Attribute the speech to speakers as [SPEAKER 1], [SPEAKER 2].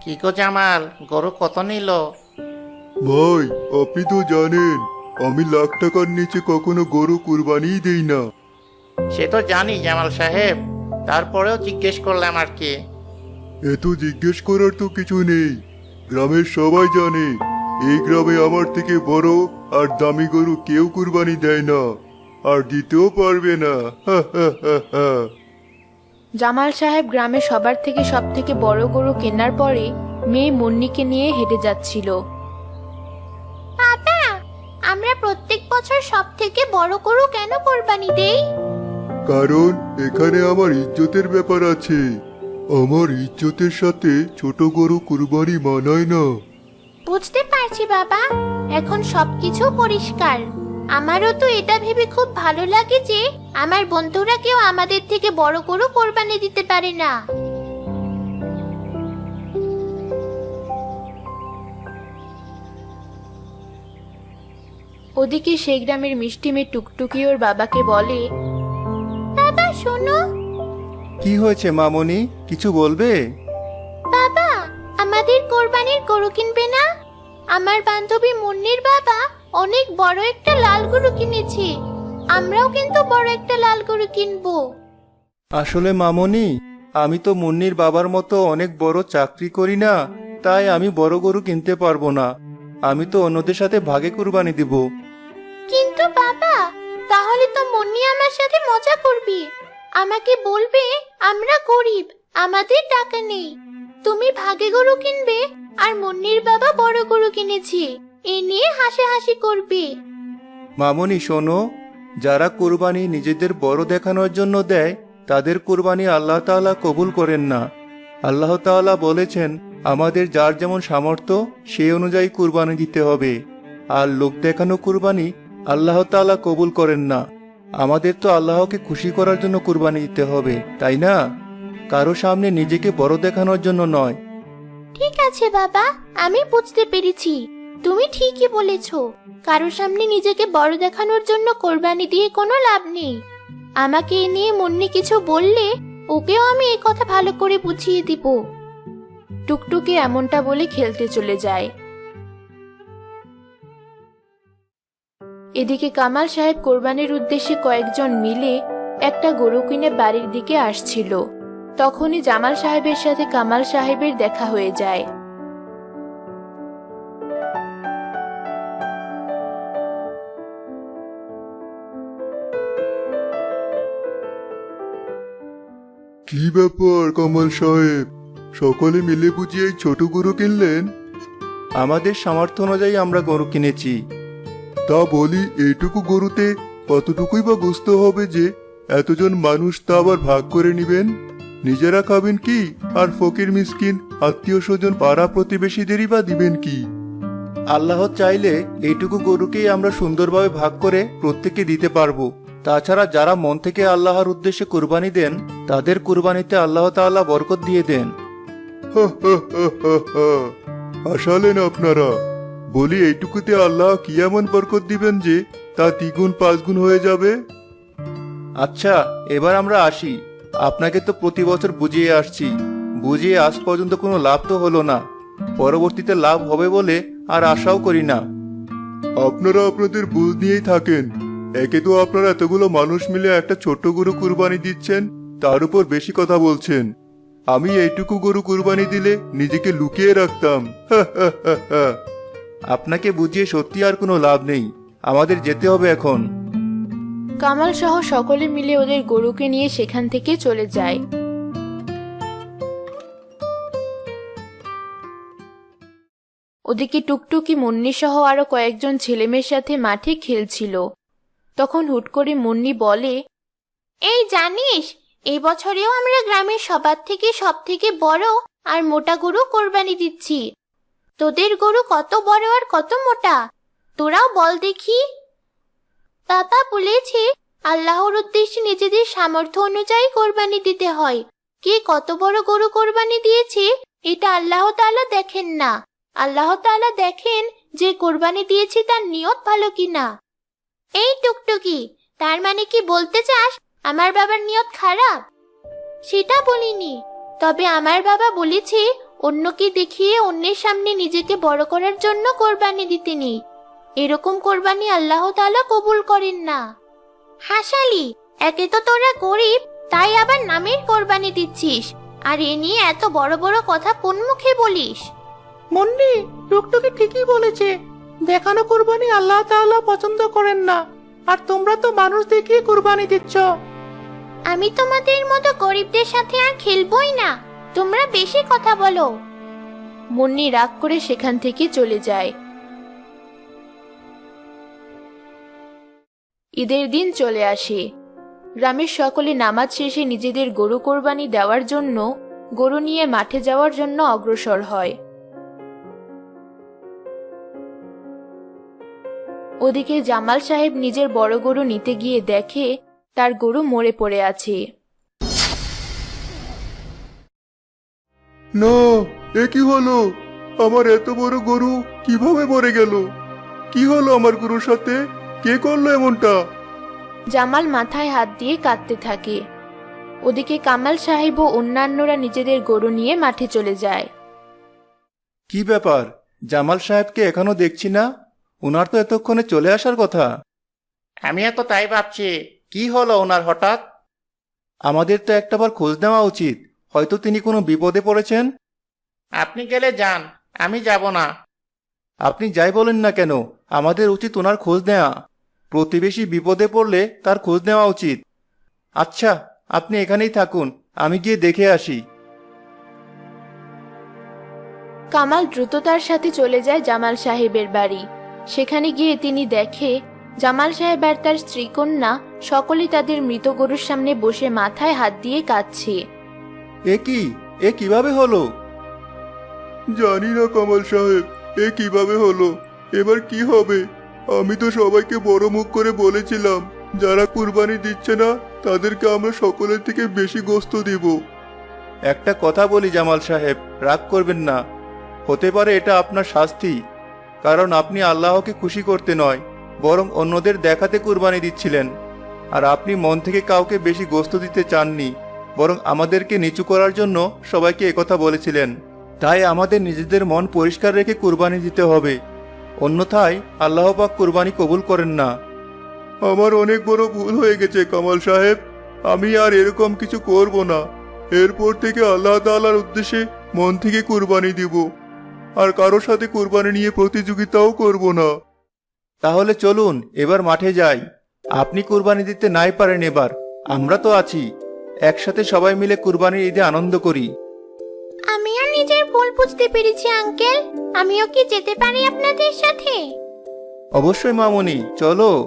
[SPEAKER 1] কি গো জামাল গরু কত নিল?
[SPEAKER 2] ভাই আপনি তো জানেন আমি লাখ টাকার নিচে কখনো গরু কুরবানিই দেই না।
[SPEAKER 1] সে তো জানি জামাল সাহেব তারপরেও জিজ্ঞেস করলাম আর কি।
[SPEAKER 2] এত জিজ্ঞেস করার তো কিছু নেই গ্রামের সবাই জানে এই গ্রামে আমার থেকে বড় আর দামি গরু কেউ কুরবানি দেয় না। আর দিতেও পারবে না।
[SPEAKER 3] জামাল সাহেব গ্রামে সবার থেকে সব থেকে বড় গরু কেনার পরে মেয়ে মুন্নিকে নিয়ে হেঁটে যাচ্ছিল।
[SPEAKER 4] বাবা আমরা প্রত্যেক বছর সব থেকে বড় গরু কেন কোরবানি দেই?
[SPEAKER 2] কারণ এখানে আমার ইজ্জতের ব্যাপার আছে। আমার ইজ্জতের সাথে ছোট গরু কুরবানি মানায় না।
[SPEAKER 4] বুঝতে পারছি বাবা এখন সবকিছু পরিষ্কার। আমারও তো এটা ভেবে খুব ভালো লাগে যে আমার বন্ধুরা কেউ আমাদের থেকে বড় গরু কোরবানি দিতে পারে না।
[SPEAKER 3] ওদিকে সেই গ্রামের মিষ্টি মেয়ে টুকটুকি ওর বাবাকে বলে
[SPEAKER 4] বাবা শোনো।
[SPEAKER 5] কি হয়েছে মামনি? কিছু বলবে?
[SPEAKER 4] বাবা আমাদের কোরবানির গরু কিনবে না? আমার বান্ধবী মুন্নির বাবা অনেক বড় একটা লাল গরু কিনেছি। আমরাও কিন্তু বড় একটা লাল গরু কিনবো।
[SPEAKER 5] আসলে মামনি আমি তো মুন্নির বাবার মতো অনেক বড় চাকরি করি না তাই আমি বড় গরু কিনতে পারব না। আমি তো অন্যদের সাথে ভাগে কুরবানি দিব।
[SPEAKER 4] কিন্তু বাবা তাহলে তো মুন্নি আমার সাথে মজা করবে। আমাকে বলবে আমরা গরিব আমাদের টাকা নেই। তুমি ভাগে গরু কিনবে আর মুন্নির বাবা বড় গরু কিনেছে। এ নিয়ে হাসাহাসি করবে।
[SPEAKER 5] মামনি শোনো যারা কুরবানি নিজেদের বড় দেখানোর জন্য দেয় তাদের কুরবানি আল্লাহ তাআলা কবুল করেন না। আল্লাহ তাআলা বলেছেন আমাদের যার যেমন সামর্থ্য সেই অনুযায়ী কুরবানি দিতে হবে। আর লোক দেখানো কুরবানি আল্লাহ তাআলা কবুল করেন না। আমাদের তো আল্লাহকে খুশি করার জন্য কুরবানি দিতে হবে তাই না? কারও সামনে নিজেকে বড় দেখানোর জন্য নয়।
[SPEAKER 4] ঠিক আছে বাবা আমি বুঝতে পেরেছি। তুমি ঠিকই বলেছ। কারোর সামনে নিজেকে বড় দেখানোর জন্য কোরবানি দিয়ে কোনো লাভ নেই। আমাকে এ নিয়ে মুন্নি কিছু বললে ওকেও আমি এই কথা ভালো করে বুঝিয়ে দিব।
[SPEAKER 3] টুকটুকে এমনটা বলে খেলতে চলে যায়। এদিকে কামাল সাহেব কোরবানির উদ্দেশ্যে কয়েকজন মিলে একটা গরু কিনে বাড়ির দিকে আসছিল। তখনই জামাল সাহেবের সাথে কামাল সাহেবের দেখা হয়ে যায়।
[SPEAKER 2] কি ব্যাপার কমল সাহেব? সকলে মিলে বুঝি এই ছোট গরু কিনলেন?
[SPEAKER 5] আমাদের সামর্থ্য অনুযায়ী আমরা গরু কিনেছি।
[SPEAKER 2] তা বলি এইটুকু গরুতে কতটুকুই বা গোস্ত হবে যে এতজন মানুষ তা আবার ভাগ করে নিবেন? নিজেরা খাবেন কি? আর ফকির মিসকিন আত্মীয় স্বজন পাড়া প্রতিবেশীদেরই বা দিবেন কি?
[SPEAKER 5] আল্লাহ চাইলে এইটুকু গরুকেই আমরা সুন্দরভাবে ভাগ করে প্রত্যেকে দিতে পারব। তাছাড়া যারা মন থেকে আল্লাহর উদ্দেশ্যে কোরবানি দেন তাদের কুরবানিতে আল্লাহ তাআলা বরকত দিয়ে দেন।
[SPEAKER 2] হা হা হা হা হা। হাসালেন আপনারা। বলি এইটুকুতে আল্লাহ কি এমন বরকত দিবেন যে তা দ্বিগুণ পাঁচগুণ হয়ে যাবে?
[SPEAKER 5] আচ্ছা এবার আমরা আসি। আপনাকে তো প্রতি বছর বুঝিয়ে আসছি। বুঝিয়ে আজ পর্যন্ত কোনো লাভ তো হলো না। পরবর্তীতে লাভ হবে বলে আর আশাও করি না।
[SPEAKER 2] আপনারা আপনাদের বুঝ নিয়েই থাকেন। একে তো আপনারা এতগুলো মানুষ মিলে একটা ছোট্ট গরু কুরবানি দিচ্ছেন। তার উপর বেশি কথা বলছেন। আমি এইটুকু গরু কুরবানি দিলে নিজেকে লুকিয়ে রাখতাম।
[SPEAKER 5] আপনাকে বুঝিয়ে সত্যি আর কোনো লাভ নেই। আমাদের যেতে হবে এখন।
[SPEAKER 3] কামাল সহ সকলে মিলে ওদের গরুকে নিয়ে সেখান থেকে চলে যায়। ওদিকে টুকটুকি মুন্নি সহ আরও কয়েকজন ছেলেমেয়ের সাথে মাঠে খেলছিল। তখন হুট করে মুন্নি বলে
[SPEAKER 4] এই জানিস এই বছরেও আমরা গ্রামের সবার থেকে সব থেকে বড় আর মোটা গরু কোরবানি দিচ্ছি। তোদের গরু কত বড় আর কত মোটা? তোরাও বল দেখি। বাবা বলেছে, আল্লাহর উদ্দেশ্যে নিজেদের সামর্থ্য অনুযায়ী কোরবানি দিতে হয়। কে কত বড় গরু কোরবানি দিয়েছে, এটা আল্লাহ তাআলা দেখেন না। আল্লাহ তাআলা দেখেন যে কোরবানি দিয়েছে তার নিয়ত ভালো কিনা। এই টুকটুকি, তার মানে কি বলতে চাস? আমার বাবার নিয়ত খারাপ? সেটা বলিনি। তবে আমার বাবা বলেছে, অন্যকে দেখিয়ে অন্যের সামনে নিজেকে বড় করার জন্য কোরবানি দিতে নেই। এরকম কোরবানি আল্লাহ তাআলা কবুল করেন না। হাসালি, একে তো তোরা গরিব, তাই আবার নামের কোরবানি দিচ্ছিস। আর এ নিয়ে এত বড় বড় কথা কোন মুখে বলিস?
[SPEAKER 1] মুন্নি টুকটুকি ঠিকই বলেছে। দেখানো কুরবানি আল্লাহ তাআলা পছন্দ করেন না। আর তোমরা তো মানুষ দেখিয়ে কুরবানি দিচ্ছ।
[SPEAKER 4] আমি তোমাদের মতো গরিবদের সাথে আর খেলবই না। তোমরা বেশি কথা বলো।
[SPEAKER 3] মুন্নি রাগ করে সেখান থেকে চলে যায়। ঈদের দিন চলে আসে। গ্রামের সকলে নামাজ শেষে নিজেদের গরু কোরবানি দেওয়ার জন্য, গরু নিয়ে মাঠে যাওয়ার জন্য অগ্রসর হয়। ওদিকে জামাল সাহেব নিজের বড় গরু নিতে গিয়ে দেখে তার গরু মরে পড়ে আছে।
[SPEAKER 2] না এ কি হলো? আমার এত বড় গরু কীভাবে মরে গেল? কি হলো আমার গরুর সাথে? কে করল এমনটা?
[SPEAKER 3] জামাল মাথায় হাত দিয়ে কাঁদতে থাকে। ওদিকে কামাল সাহেব ও অন্যান্যরা নিজেদের গরু নিয়ে মাঠে চলে যায়।
[SPEAKER 5] কি ব্যাপার? জামাল সাহেবকে এখনও দেখছি না? উনার তো এতক্ষণে চলে আসার কথা।
[SPEAKER 1] আমিও তো তাই ভাবছি। কি হলো ওনার হঠাৎ?
[SPEAKER 5] আমাদের তো একটাবার খোঁজ নেওয়া উচিত। হয়তো তিনি কোনো বিপদে পড়েছেন।
[SPEAKER 1] আপনি গেলে যান আমি যাব না।
[SPEAKER 5] আপনি যাই বলেন না কেন আমাদের উচিত ওনার খোঁজ নেওয়া। প্রতিবেশী বিপদে পড়লে তার খোঁজ নেওয়া উচিত। আচ্ছা আপনি এখানেই থাকুন আমি গিয়ে দেখে আসি।
[SPEAKER 3] কামাল দ্রুততার সাথে চলে যায় জামাল সাহেবের বাড়ি। সেখানে গিয়ে তিনি দেখে জামাল সাহেব আর তার স্ত্রীকন্যা সকলেই তাদের মৃত গরুর সামনে বসে মাথায় হাত দিয়ে কাঁদছে।
[SPEAKER 5] এ কি? এ কীভাবে হলো?
[SPEAKER 2] জানি না কমল সাহেব, এ কীভাবে হলো? এবার কি হবে? আমি তো সবাইকে বড় মুখ করে বলেছিলাম, যারা কুরবানি দিচ্ছে না, তাদেরকে আমরা সকলের থেকে বেশি গোস্ত দিব।
[SPEAKER 5] একটা কথা বলি জামাল সাহেব, রাগ করবেন না। হতে পারে এটা আপনার শাস্তি, কারণ আপনি আল্লাহকে খুশি করতে নয়, বরং অন্যদের দেখাতে কুরবানি দিচ্ছিলেন। আর আপনি মন থেকে কাউকে বেশি গোস্ত দিতে চাননি বরং আমাদেরকে নিচু করার জন্য সবাইকে একথা বলেছিলেন। তাই আমাদের নিজেদের মন পরিষ্কার রেখে কুরবানি দিতে হবে। অন্যথায় আল্লাহ পাক কুরবানি কবুল করেন না।
[SPEAKER 2] আমার অনেক বড় ভুল হয়ে গেছে কামাল সাহেব। আমি আর এরকম কিছু করব না। এরপর থেকে আল্লাহ তাআলার উদ্দেশ্যে মন থেকে কুরবানি দিব। আর কারোর সাথে কুরবানি নিয়ে প্রতিযোগিতাও করব না।
[SPEAKER 5] তাহলে চলুন এবার মাঠে যাই। আপনি কুরবানি দিতে নাই পারেন এবার। আমরা তো আছি। একসাথে সবাই মিলে কুরবানির ঈদে আনন্দ করি।
[SPEAKER 4] আমিও নিজের ভুল বুঝতে পেরেছি আঙ্কেল। আমিও কি যেতে পারি আপনাদের সাথে?
[SPEAKER 5] অবশ্যই মামনি। চলো।